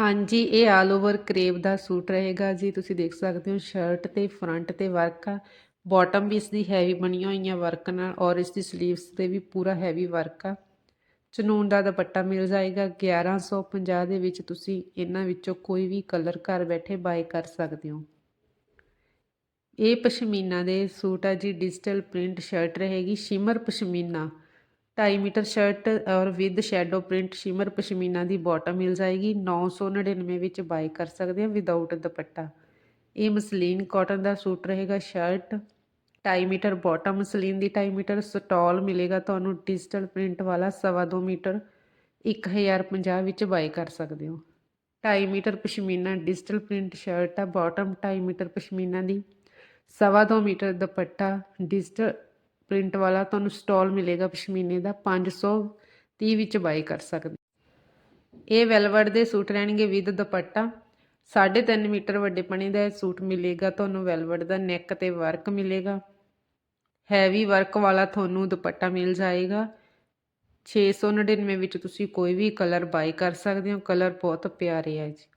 ਹਾਂਜੀ, ਇਹ all over crepe ਦਾ ਸੂਟ ਰਹੇਗਾ ਜੀ। ਤੁਸੀਂ ਦੇਖ ਸਕਦੇ ਹੋ ਸ਼ਰਟ ਤੇ ਫਰੰਟ ਤੇ ਵਰਕ ਆ। ਬਾਟਮ ਵੀ ਇਸ ਦੀ ਹੈਵੀ ਬਣੀਆਂ ਹੋਈਆਂ ਵਰਕ ਨਾਲ ਔਰ ਇਸ ਦੀ ਸਲੀਵਸ ਤੇ ਵੀ ਪੂਰਾ ਹੈਵੀ ਵਰਕ ਆ। ਚਨੂਨ ਦਾ ਦੁਪੱਟਾ ਮਿਲ ਜਾਏਗਾ। 1150 ਦੇ ਵਿੱਚ ਤੁਸੀਂ ਇਹਨਾਂ ਵਿੱਚੋਂ ਕੋਈ ਵੀ ਕਲਰ ਘਰ ਬੈਠੇ ਬਾਏ ਕਰ ਸਕਦੇ ਹੋ। ਇਹ ਪਸ਼ਮੀਨਾ ਦੇ ਸੂਟ ਆ ਜੀ। ਡਿਜੀਟਲ ਪ੍ਰਿੰਟ ਸ਼ਰਟ ਰਹੇਗੀ। ਸ਼ਿਮਰ ਪਸ਼ਮੀਨਾ। 2.5 ਮੀਟਰ ਸ਼ਰਟ ਔਰ with shadow print shimmer pashmina the bottom ਮਿਲ ਜਾਏਗੀ। 999 ਵਿੱਚ ਬਾਈ ਕਰ ਸਕਦੇ ਆ ਵਿਦਆਊਟ ਦੁਪੱਟਾ। ਇਹ ਮਸਲੀਨ ਕਾਟਨ ਦਾ ਸੂਟ ਰਹੇਗਾ। ਸ਼ਰਟ 2.5 ਮੀਟਰ ਬਾਟਮ ਮਸਲੀਨ ਦੀ 2.5 ਮੀਟਰ ਸਟਾਲ ਮਿਲੇਗਾ ਤੁਹਾਨੂੰ ਡਿਜੀਟਲ ਪ੍ਰਿੰਟ ਵਾਲਾ 2.5 ਮੀਟਰ। 1050 ਵਿੱਚ ਬਾਈ ਕਰ ਸਕਦੇ ਹੋ। 2.5 metre pashmina digital print shirt ਆ। ਬਾਟਮ 2.5 ਮੀਟਰ ਪਸ਼ਮੀਨਾ ਦੀ। 2.5 ਮੀਟਰ ਦੁਪੱਟਾ ਡਿਜੀਟਲ ਪ੍ਰਿੰਟ ਵਾਲਾ ਤੁਹਾਨੂੰ ਸਟਾਲ ਮਿਲੇਗਾ ਪਸ਼ਮੀਨੇ ਦਾ 530 ਵਿੱਚ ਬਾਈ ਕਰ ਸਕਦੇ ਇਹ ਵੈਲਵਟ ਦੇ ਸੂਟ ਰਹਿਣਗੇ ਵਿਦ ਦੁਪੱਟਾ। 3.5 ਮੀਟਰ ਵੱਡੇ ਪਣੇ ਦਾ ਇਹ ਸੂਟ ਮਿਲੇਗਾ ਤੁਹਾਨੂੰ ਵੈਲਵਟ ਦਾ ਨੈਕ ਤੇ ਵਰਕ ਮਿਲੇਗਾ। ਹੈਵੀ ਵਰਕ ਵਾਲਾ ਤੁਹਾਨੂੰ ਦੁਪੱਟਾ ਮਿਲ ਜਾਏਗਾ। 699 ਵਿੱਚ ਤੁਸੀਂ ਕੋਈ ਵੀ ਕਲਰ ਬਾਈ ਕਰ ਸਕਦੇ ਹੋ। ਕਲਰ ਬਹੁਤ ਪਿਆਰੇ ਆ ਜੀ।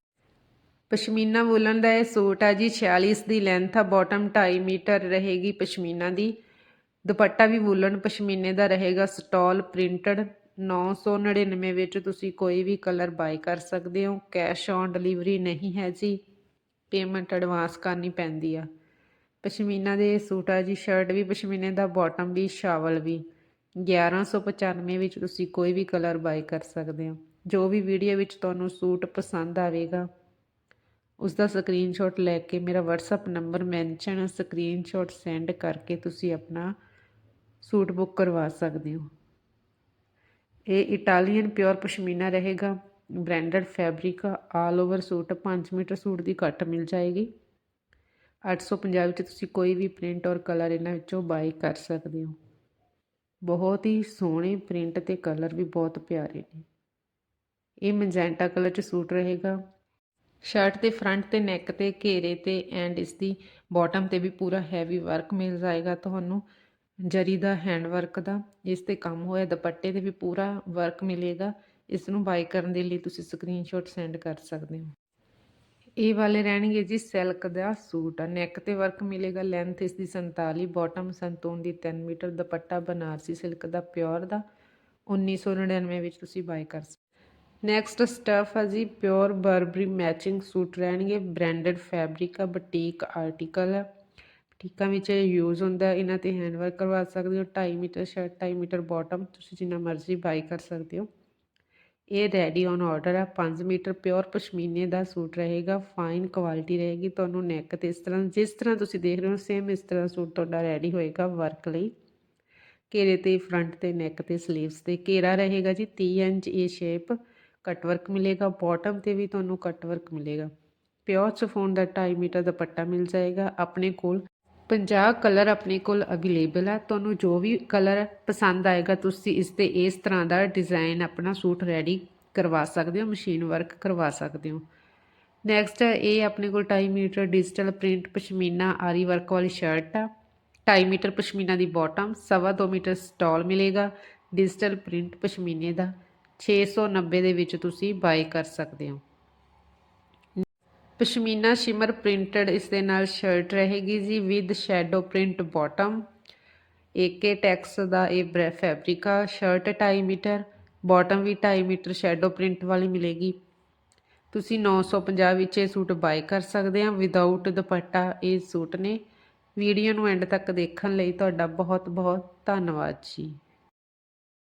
ਪਸ਼ਮੀਨਾ ਵੂਲਨ ਦਾ ਇਹ ਸੂਟ ਆ ਜੀ 46 ਦੀ ਲੈਂਥ ਆ ਬਾਟਮ 2.5 ਮੀਟਰ ਰਹੇਗੀ ਪਸ਼ਮੀਨਾ ਦੀ। ਦੁਪੱਟਾ ਵੀ ਵੂਲਨ ਪਸ਼ਮੀਨੇ ਦਾ ਰਹੇਗਾ ਸਟਾਲ ਪ੍ਰਿੰਟਡ 999 ਵਿੱਚ ਤੁਸੀਂ ਕੋਈ ਵੀ ਕਲਰ ਬਾਈ ਕਰ ਸਕਦੇ ਹੋ। ਕੈਸ਼ ਔਨ ਡਿਲੀਵਰੀ ਨਹੀਂ ਹੈ ਜੀ। ਪੇਮੈਂਟ ਐਡਵਾਂਸ ਕਰਨੀ ਪੈਂਦੀ ਆ। ਪਸ਼ਮੀਨਾ ਦੇ ਸੂਟ ਆ ਜੀ, ਸ਼ਰਟ ਵੀ, ਪਸ਼ਮੀਨੇ ਦਾ ਬਾਟਮ ਵੀ, ਸ਼ਾਵਲ ਵੀ। 1195 ਵਿੱਚ ਤੁਸੀਂ ਕੋਈ ਵੀ ਕਲਰ ਬਾਈ ਕਰ ਸਕਦੇ ਹੋ। ਜੋ ਵੀ ਵੀਡੀਓ ਵਿੱਚ ਤੁਹਾਨੂੰ ਸੂਟ ਪਸੰਦ ਆਵੇਗਾ ਉਸ ਦਾ ਸਕਰੀਨਸ਼ਾਟ ਲੈ ਕੇ ਮੇਰਾ WhatsApp number mention screenshot send ਕਰਕੇ ਤੁਸੀਂ ਆਪਣਾ ਸੂਟ ਬੁੱਕ ਕਰਵਾ ਸਕਦੇ ਹੋ। ਇਹ ਇਟਾਲੀਅਨ ਪਿਓਰ ਪਸ਼ਮੀਨਾ ਰਹੇਗਾ। Branded fabric all over suit 5 metre suit ਦੀ ਕੱਟ ਮਿਲ ਜਾਏਗੀ। 850 ਵਿੱਚ ਤੁਸੀਂ ਕੋਈ ਵੀ ਪ੍ਰਿੰਟ ਔਰ ਕਲਰ ਇਹਨਾਂ ਵਿੱਚੋਂ ਬਾਈ ਕਰ ਸਕਦੇ ਹੋ। ਬਹੁਤ ਹੀ ਸੋਹਣੇ ਪ੍ਰਿੰਟ ਤੇ ਕਲਰ ਵੀ ਬਹੁਤ ਪਿਆਰੇ ਨੇ। ਇਹ ਮੈਜੈਂਟਾ ਕਲਰ ਚ ਸੂਟ ਰਹੇਗਾ। ਸ਼ਰਟ ਦੇ ਫਰੰਟ ਤੇ ਨੈਕ ਤੇ ਘੇਰੇ ਤੇ ਐਂਡ ਇਸ ਦੀ ਬਾਟਮ ਤੇ ਵੀ ਪੂਰਾ ਹੈਵੀ ਵਰਕ ਮਿਲ ਜਾਏਗਾ ਤੁਹਾਨੂੰ। ਜਰੀ ਦਾ ਹੈਂਡ ਵਰਕ ਦਾ, ਇਸ ਤੇ ਕੰਮ ਹੋਇਆ, ਦੁਪੱਟੇ ਤੇ ਵੀ ਪੂਰਾ ਵਰਕ ਮਿਲੇਗਾ, ਇਸ ਨੂੰ ਬਾਈ ਕਰਨ ਦੇ ਲਈ ਤੁਸੀਂ ਸਕਰੀਨਸ਼ਾਟ ਸੈਂਡ ਕਰ ਸਕਦੇ ਹੋ। ਇਹ ਵਾਲੇ ਰਹਿਣਗੇ ਜੀ ਸਿਲਕ ਦਾ ਸੂਟ, ਆ ਨੈਕ ਤੇ ਵਰਕ ਮਿਲੇਗਾ ਲੈਂਥ ਇਸ ਦੀ 47 ਬਾਟਮ ਸੰਤੂਨ ਦੀ 3 ਮੀਟਰ, ਦੁਪੱਟਾ ਬਨਾਰਸੀ ਸਿਲਕ ਦਾ ਪਿਓਰ ਦਾ 1999 ਵਿੱਚ ਤੁਸੀਂ ਬਾਈ ਕਰ ਸਕਦੇ ਨੈਕਸਟ ਸਟਫ ਹੈ ਜੀ ਪਿਓਰ ਬਰਬਰੀ ਮੈਚਿੰਗ ਸੂਟ ਰਹਿਣਗੇ ਬ੍ਰਾਂਡਡ ਫੈਬਰਿਕ ਆ ਬੁਟੀਕ ਆਰਟੀਕਲ ਹੈ ਬੁਟੀਕਾਂ ਵਿੱਚ ਯੂਜ਼ ਹੁੰਦਾ ਇਹਨਾਂ ਤੇ ਹੈਂਡ ਵਰਕ ਕਰਵਾ ਸਕਦੇ ਹੋ 2.5 ਮੀਟਰ ਸ਼ਰਟ 2.5 ਮੀਟਰ ਬਾਟਮ ਤੁਸੀਂ ਜਿੰਨਾ ਮਰਜ਼ੀ ਬਾਈ ਕਰ ਸਕਦੇ ਹੋ। ਇਹ ਰੈਡੀ ਔਨ ਆਰਡਰ ਹੈ 5 ਮੀਟਰ ਪਿਓਰ ਪਸ਼ਮੀਨੇ ਦਾ ਸੂਟ ਰਹੇਗਾ ਫਾਈਨ ਕੁਆਲਿਟੀ ਰਹੇਗੀ, ਤੁਹਾਨੂੰ ਨੈਕ ਤੇ ਇਸ ਤਰ੍ਹਾਂ, ਜਿਸ ਤਰ੍ਹਾਂ ਤੁਸੀਂ ਦੇਖ ਰਹੇ ਹੋ ਸੇਮ ਇਸ ਤਰ੍ਹਾਂ ਸੂਟ ਤੁਹਾਡਾ ਰੈਡੀ ਹੋਏਗਾ ਵਰਕ ਲਈ। ਘੇਰੇ ਤੇ ਫਰੰਟ ਤੇ ਨੈਕ ਤੇ ਸਲੀਵਸ ਤੇ ਘੇਰਾ ਰਹੇਗਾ ਜੀ 30 ਇੰਚ ਇਹ ਸ਼ੇਪ ਕਟ ਵਰਕ ਮਿਲੇਗਾ ਬਾਟਮ ਤੇ ਵੀ ਤੁਹਾਨੂੰ ਕਟ ਵਰਕ ਮਿਲੇਗਾ। ਪਿਓਰ ਚਫੋਨ ਦਾ 2.5 ਮੀਟਰ ਦੁਪੱਟਾ ਮਿਲ ਜਾਏਗਾ, ਆਪਣੇ ਕੋਲ 50 ਕਲਰ ਆਪਣੇ ਕੋਲ ਅਵੇਲੇਬਲ ਆ। ਤੁਹਾਨੂੰ ਜੋ ਵੀ ਕਲਰ ਪਸੰਦ ਆਏਗਾ, ਤੁਸੀਂ ਇਸ ਤੇ ਇਸ ਤਰ੍ਹਾਂ ਦਾ ਡਿਜ਼ਾਈਨ ਆਪਣਾ ਸੂਟ ਰੈਡੀ ਕਰਵਾ ਸਕਦੇ ਹੋ, ਮਸ਼ੀਨ ਵਰਕ ਕਰਵਾ ਸਕਦੇ ਹੋ। ਨੈਕਸਟ ਇਹ ਆਪਣੇ ਕੋਲ 2.5 ਮੀਟਰ ਡਿਜੀਟਲ ਪ੍ਰਿੰਟ ਪਸ਼ਮੀਨਾ ਆਰੀ ਵਰਕ ਵਾਲੀ ਸ਼ਰਟ ਆ। 2.5 ਮੀਟਰ ਪਸ਼ਮੀਨਾ ਦੀ ਬਾਟਮ 2.5 ਮੀਟਰ ਸਟਾਲ ਮਿਲੇਗਾ ਡਿਜੀਟਲ ਪ੍ਰਿੰਟ ਪਸ਼ਮੀਨੇ ਦਾ। 690 ਦੇ ਵਿੱਚ ਤੁਸੀਂ ਬਾਈ ਕਰ ਸਕਦੇ ਹੋ। ਪਸ਼ਮੀਨਾ ਸ਼ਿਮਰ ਪ੍ਰਿੰਟਡ ਇਸ ਦੇ ਨਾਲ ਸ਼ਰਟ ਰਹੇਗੀ ਜੀ with shadow print bottom. AK Tex ਦਾ ਇਹ ਫੈਬਰਿਕ ਆ ਸ਼ਰਟ 2.5 ਮੀਟਰ, ਬਾਟਮ ਵੀ 2.5 ਮੀਟਰ ਸ਼ੈਡੋ ਪ੍ਰਿੰਟ ਵਾਲੀ ਮਿਲੇਗੀ। ਤੁਸੀਂ 950 ਵਿੱਚ ਇਹ ਸੂਟ ਬਾਈ ਕਰ ਸਕਦੇ ਆ। ਵਿਦਆਊਟ ਦੁਪੱਟਾ ਇਹ ਸੂਟ ਨੇ। ਵੀਡੀਓ ਨੂੰ ਐਂਡ ਤੱਕ ਦੇਖਣ ਲਈ ਤੁਹਾਡਾ ਬਹੁਤ ਬਹੁਤ ਧੰਨਵਾਦ ਜੀ।